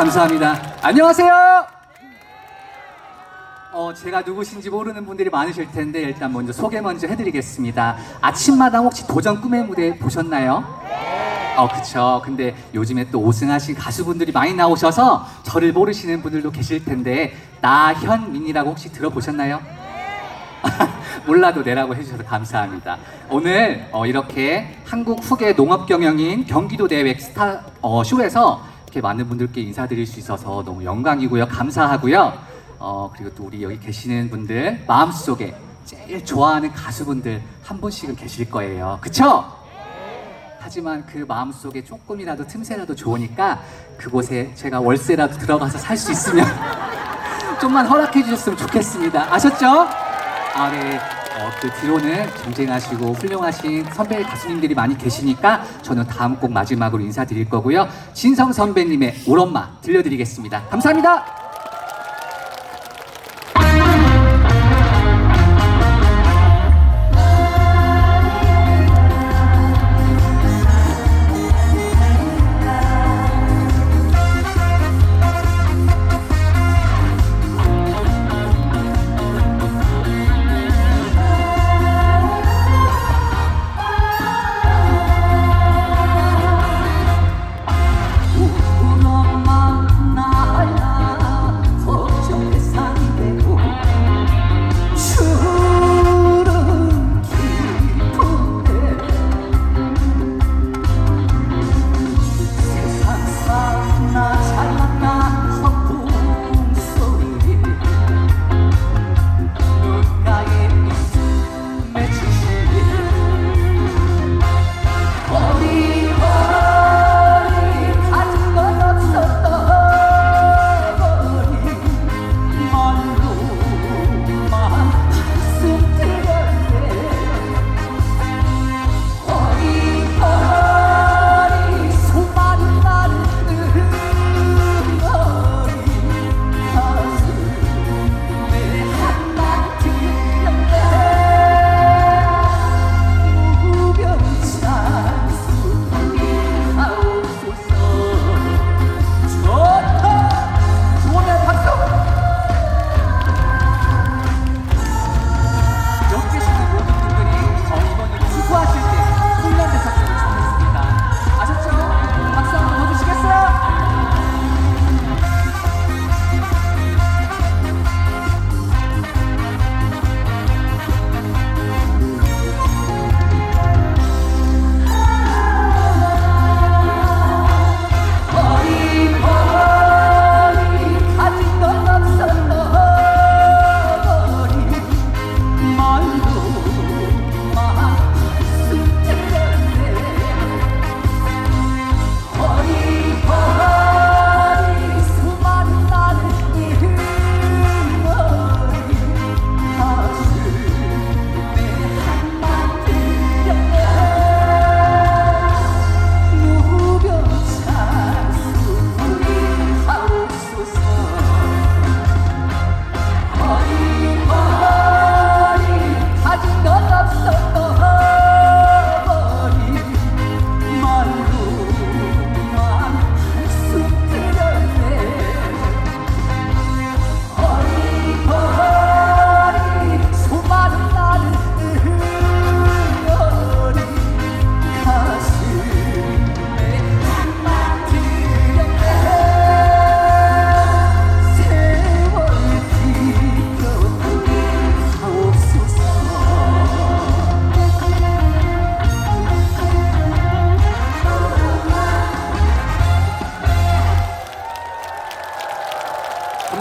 감사합니다. 안녕하세요. 어, 제가 누구신지 모르는 분들이 많으실 텐데 일단 먼저 소개 먼저 해드리겠습니다. 아침마당 혹시 도전 꿈의 무대 보셨나요? 어, 그쵸. 근데 요즘에 또 우승하신 가수분들이 많이 나오셔서 저를 모르시는 분들도 계실 텐데 나현민이라고 혹시 들어보셨나요? 몰라도 내라고 해주셔서 감사합니다. 오늘 어, 이렇게 한국 후계 농업 경영인 경기도 내외 스타 어, 쇼에서 이렇게 많은 분들께 인사드릴 수 있어서 너무 영광이고요. 감사하고요. 어, 그리고 또 우리 여기 계시는 분들 마음속에 제일 좋아하는 가수분들 한 분씩은 계실 거예요. 그쵸? 하지만 그 마음속에 조금이라도 틈새라도 좋으니까 그곳에 제가 월세라도 들어가서 살 수 있으면 좀만 허락해 주셨으면 좋겠습니다. 아셨죠? 아, 네. 어, 그 뒤로는 경쟁하시고 훌륭하신 선배 가수님들이 많이 계시니까 저는 다음 곡 마지막으로 인사드릴 거고요. 진성 선배님의 울 엄마 들려드리겠습니다. 감사합니다.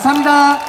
감사합니다.